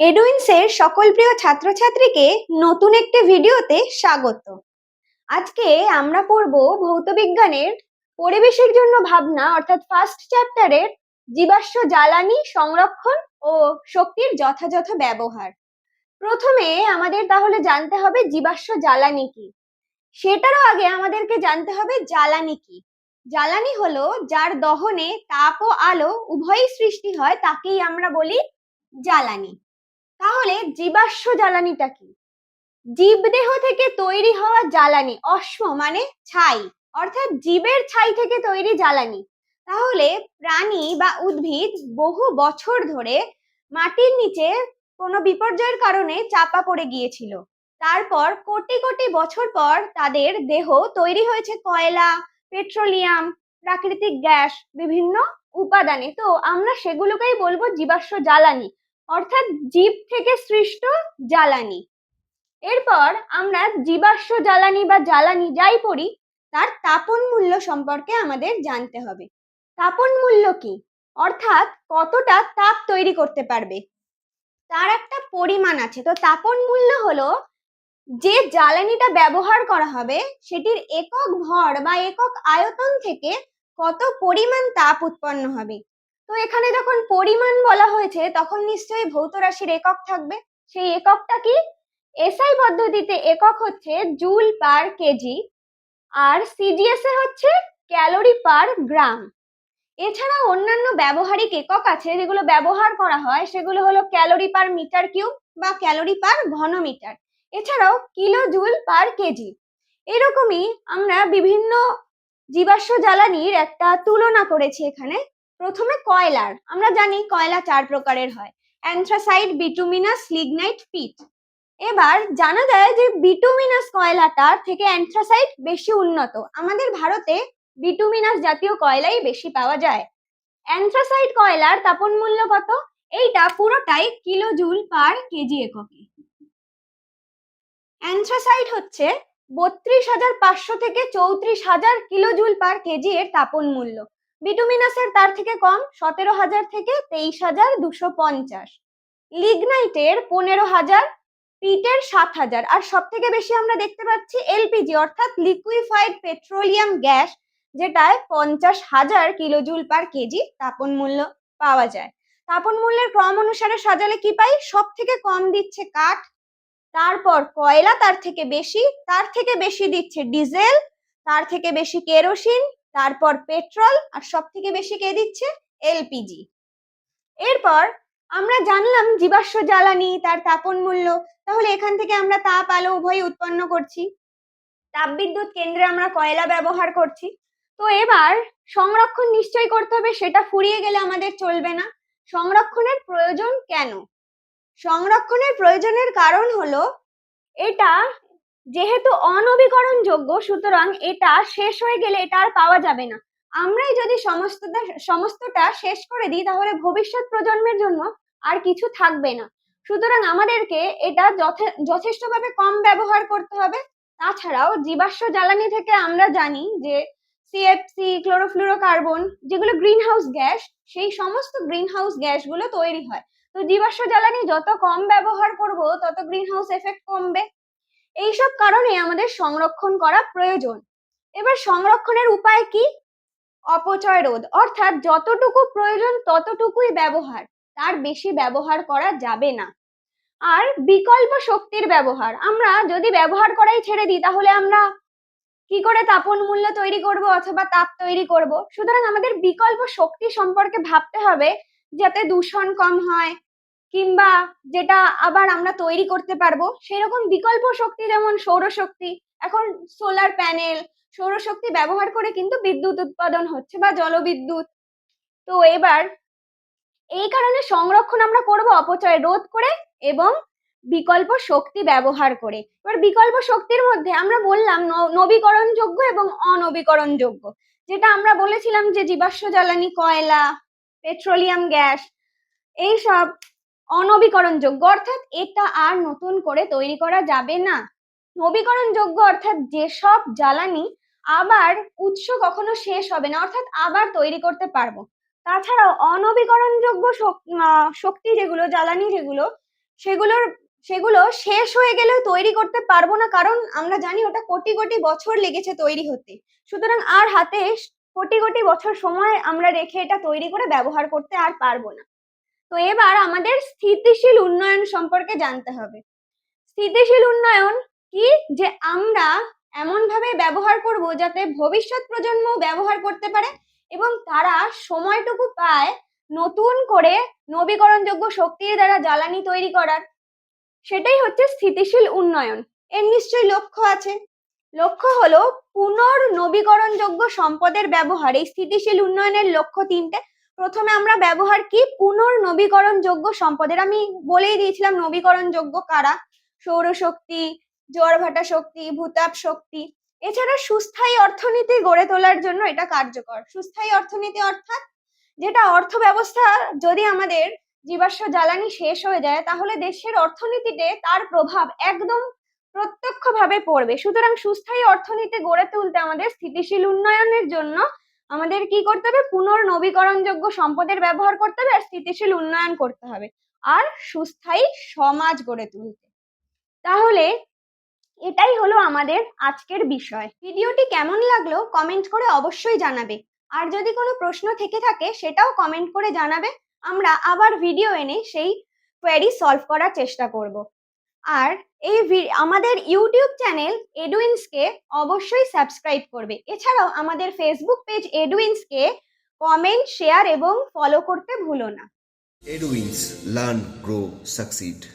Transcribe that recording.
এডুইন্সের সকল প্রিয় ছাত্রছাত্রীকে নতুন একটি ভিডিওতে স্বাগত। আজকে আমরা পড়ব ভৌতবিজ্ঞানের পরিবেশের জন্য ভাবনা, অর্থাৎ ফার্স্ট চ্যাপ্টারের জীবাশ্ম জ্বালানি সংরক্ষণ ও শক্তির যথাযথ ব্যবহার। প্রথমে আমাদের তাহলে জানতে হবে জীবাশ্ম জ্বালানি কি। সেটারও আগে আমাদেরকে জানতে হবে জ্বালানি কি। জ্বালানি হলো যার দহনে তাপ ও আলো উভয়ই সৃষ্টি হয়, তাকেই আমরা বলি জ্বালানি। তাহলে জীবাশ্ম জ্বালানিটা কি? জীবদেহ থেকে তৈরি হওয়া জ্বালানি অশ্ম মানে ছাই, অর্থাৎ জীবের ছাই থেকে তৈরি জ্বালানি। তাহলে প্রাণী বা উদ্ভিদ বহু বছর ধরে মাটির নিচে কোনো বিপর্যয়ের কারণে চাপা পড়ে গিয়েছিল। তারপর কোটি কোটি বছর পর তাদের দেহ তৈরি হয়েছে কয়লা, পেট্রোলিয়াম, প্রাকৃতিক গ্যাস, বিভিন্ন উপাদানে। তো আমরা সেগুলোকেই বলব জীবাশ্ম জ্বালানি। অর্থাৎ জীব থেকে সৃষ্ট জ্বালানি। এরপর আমরা জীবাশ্ম জ্বালানি বা জ্বালানি যাই পড়ি, তার তাপন মূল্য সম্পর্কে আমাদের জানতে হবে। তাপন মূল্য কি? অর্থাৎ কতটা তাপ তৈরি করতে পারবে। তার একটা পরিমাণ আছে। তো তাপন মূল্য হলো যে জ্বালানিটা ব্যবহার করা হবে, সেটির একক ভর বা একক আয়তন থেকে কত পরিমাণ তাপ উৎপন্ন হবে। তো এখানে যখন পরিমাণ বলা হয়েছে, তখন নিশ্চয়ই ভৌত রাশির একক থাকবে। সেই এককটা কি? এসআই পদ্ধতিতে একক হচ্ছে joule per K G CGS এ হচ্ছে ক্যালোরি পার গ্রাম। এছাড়া অন্যান্য ব্যবহারিক একক আছে, যেগুলো ব্যবহার করা হয়, সেগুলো হলো ক্যালোরি পার মিটার কিউব বা ক্যালোরি পার ঘনমিটার। এছাড়াও কিলো জুল পার কেজি। এরকমই আমরা বিভিন্ন জীবাশ্ম জ্বালানির একটা তুলনা করেছি এখানে। প্রথমে কয়লার। আমরা জানি কয়লা চার প্রকারের হয়। Anthracite bituminous, lignite, peat. এবার জানা যায় যে বিটুমিনাস কয়লাটার থেকে অ্যান্থ্রাসাইড বেশি উন্নত। আমাদের ভারতে বিটুমিনাস জাতীয় কয়লাই বেশি পাওয়া যায়। অ্যান্থ্রাসাইড কয়লার তাপন মূল্য কত? এইটা পুরোটাই কিলো জুল পার কেজি এককে। অ্যান্থ্রাসাইড হচ্ছে বত্রিশ হাজার পাঁচশো থেকে চৌত্রিশ হাজার কিলো জুল পার কেজি এর তাপন মূল্য। বিটুমিনাসের তার থেকে কম সতেরো হাজার থেকে তেইশ হাজার দুশো পঞ্চাশ। লিগনাইটের পনেরো হাজার পিটের সাত হাজার। আর সব থেকে বেশি আমরা দেখতে পাচ্ছি এলপিজি অর্থাৎ লিকুইফাইড পেট্রোলিয়াম গ্যাস যেটায় পঞ্চাশ হাজার কিলোজুল পার কেজি তাপন মূল্য পাওয়া যায়। তাপন মূল্যের ক্রম অনুসারে সাজালে কি পাই? সব থেকে কম দিচ্ছে কাঠ, তারপর কয়লা তার থেকে বেশি, তার থেকে বেশি দিচ্ছে ডিজেল, তার থেকে বেশি কেরোসিন তারপর পেট্রোল আর সব থেকে বেশি কে দিচ্ছে? এলপিজি। এরপর আমরা জানলাম জীবাশ্ম জ্বালানি, তার তাপন মূল্য, তাহলে এখান থেকে আমরা তাপ, আলো, উভয় উৎপন্ন করছি। তাপবিদ্যুৎ কেন্দ্রে আমরা কয়লা ব্যবহার করছি। তো এবার সংরক্ষণ নিশ্চয়ই করতে হবে, সেটা ফুরিয়ে গেলে আমাদের চলবে না। সংরক্ষণের প্রয়োজন কেন? সংরক্ষণের প্রয়োজনের কারণ হলো, এটা যেহেতু অনবীকরণযোগ্য সুতরাং এটা শেষ হয়ে গেলে এটা আর পাওয়া যাবে না। আমরাই যদি সমস্তটা সমস্তটা শেষ করে দিই, তাহলে ভবিষ্যৎ প্রজন্মের জন্য আর কিছু থাকবে না। সুতরাং আমাদেরকে এটা যথেষ্টভাবে কম ব্যবহার করতে হবে। তাছাড়াও জীবাশ্ম জ্বালানি থেকে আমরা জানি যে সিএফসি ক্লোরোফ্লুরোকার্বন যেগুলো গ্রিন হাউস গ্যাস সেই সমস্ত গ্রিন হাউস গ্যাসগুলো তৈরি হয়। তো জীবাশ্ম জ্বালানি যত কম ব্যবহার করব, তত গ্রিন হাউস এফেক্ট কমবে। এইসব কারণে আমাদের সংরক্ষণ করা প্রয়োজন। এবার সংরক্ষণের উপায় কি? অপচয় রোধ, অর্থাৎ যতটুকু প্রয়োজন ততটুকুই ব্যবহার, তার বেশি ব্যবহার করা যাবে না। আর বিকল্প শক্তির ব্যবহার, আমরা যদি ব্যবহার করাই ছেড়ে দিই, তাহলে আমরা কি করে তাপন মূল্য তৈরি করব অথবা তাপ তৈরি করব? সুতরাং আমাদের বিকল্প শক্তি সম্পর্কে ভাবতে হবে যাতে দূষণ কম হয় কিংবা যেটা আবার আমরা তৈরি করতে পারব, সেরকম বিকল্প শক্তি যেমন সৌরশক্তি, এখন সোলার প্যানেল সৌরশক্তি ব্যবহার করে কিন্তু বিদ্যুৎ উৎপাদন হচ্ছে বা জলবিদ্যুৎ। তো এবার এই কারণে সংরক্ষণ আমরা করব অপচয় রোধ করে এবং বিকল্প শক্তি ব্যবহার করে। এবার বিকল্প শক্তির মধ্যে আমরা বললাম নবীকরণযোগ্য এবং অনবীকরণযোগ্য। যেটা আমরা বলেছিলাম যে জীবাশ্ম জ্বালানি, কয়লা, পেট্রোলিয়াম, গ্যাস, এইসব অনবীকরণযোগ্য। অর্থাৎ এটা আর নতুন করে তৈরি করা যাবে না। নবীকরণযোগ্য অর্থাৎ যেসব জ্বালানি আবার উৎস কখনো শেষ হবে না, অর্থাৎ আবার তৈরি করতে পারব। তাছাড়াও অনবীকরণযোগ্য শক্তি যেগুলো, জ্বালানি যেগুলো, সেগুলোর, সেগুলো শেষ হয়ে গেলেও তৈরি করতে পারব না, কারণ আমরা জানি ওটা কোটি কোটি বছর লেগেছে তৈরি হতে। সুতরাং আর হাতে কোটি কোটি বছর সময় আমরা রেখে এটা তৈরি করে ব্যবহার করতে আর পারব না। তো এবার আমাদের স্থিতিশীল উন্নয়ন সম্পর্কে জানতে হবে। স্থিতিশীল উন্নয়ন কি? যে আমরা এমন ভাবে ব্যবহার করব যাতে ভবিষ্যৎ প্রজন্ম ব্যবহার করতে পারে এবং তারা সময়টুকু পায় নতুন করে নবীকরণযোগ্য শক্তির দ্বারা জ্বালানি তৈরি করার। সেটাই হচ্ছে স্থিতিশীল উন্নয়ন। এর নিশ্চয়ই লক্ষ্য আছে। লক্ষ্য হলো পুনর্নবীকরণযোগ্য সম্পদের ব্যবহার। এই স্থিতিশীল উন্নয়নের লক্ষ্য তিনটে। প্রথমে আমরা ব্যবহার কি? পুনর্নবীকরণযোগ্য সম্পদের। আমি বলেই দিয়েছিলাম নবীকরণযোগ্য কারা? সৌরশক্তি, জোয়ারভাটা শক্তি, ভূতাপ শক্তি। এছাড়া সুস্থায়ী অর্থনীতি গড়ে তোলার জন্য এটা কার্যকর। সুস্থায়ী অর্থনীতি অর্থাৎ যেটা অর্থ ব্যবস্থা যদি আমাদের জীবাশ্ম জ্বালানি শেষ হয়ে যায়, তাহলে দেশের অর্থনীতিতে তার প্রভাব একদম প্রত্যক্ষভাবে পড়বে। সুতরাং সুস্থায়ী অর্থনীতি গড়ে তুলতে আমাদের স্থিতিশীল উন্নয়নের জন্য আমাদের কি করতে হবে? পুনর্নবীকরণযোগ্য সম্পদের ব্যবহার করতে হবে আর স্থিতিশীল উন্নয়ন করতে হবে। আর সুস্থায়ী সমাজ গড়ে তুলতে। তাহলে এটাই হলো আমাদের আজকের বিষয়। ভিডিওটি কেমন লাগল কমেন্ট করে অবশ্যই জানাবে। আর যদি কোনো প্রশ্ন থেকে থাকে সেটাও কমেন্ট করে জানাবে। আমরা আবার ভিডিও এনে সেই কোয়েরি সলভ করার চেষ্টা করব। আর এই আমাদের ইউটিউব চ্যানেল এডুইন্সকে অবশ্যই সাবস্ক্রাইব করবে এছাড়াও আমাদের ফেসবুক পেজ এডুইন্সকে কমেন্ট শেয়ার এবং ফলো করতে ভুলো না এডুইন্স লার্ন গ্রো Succeed.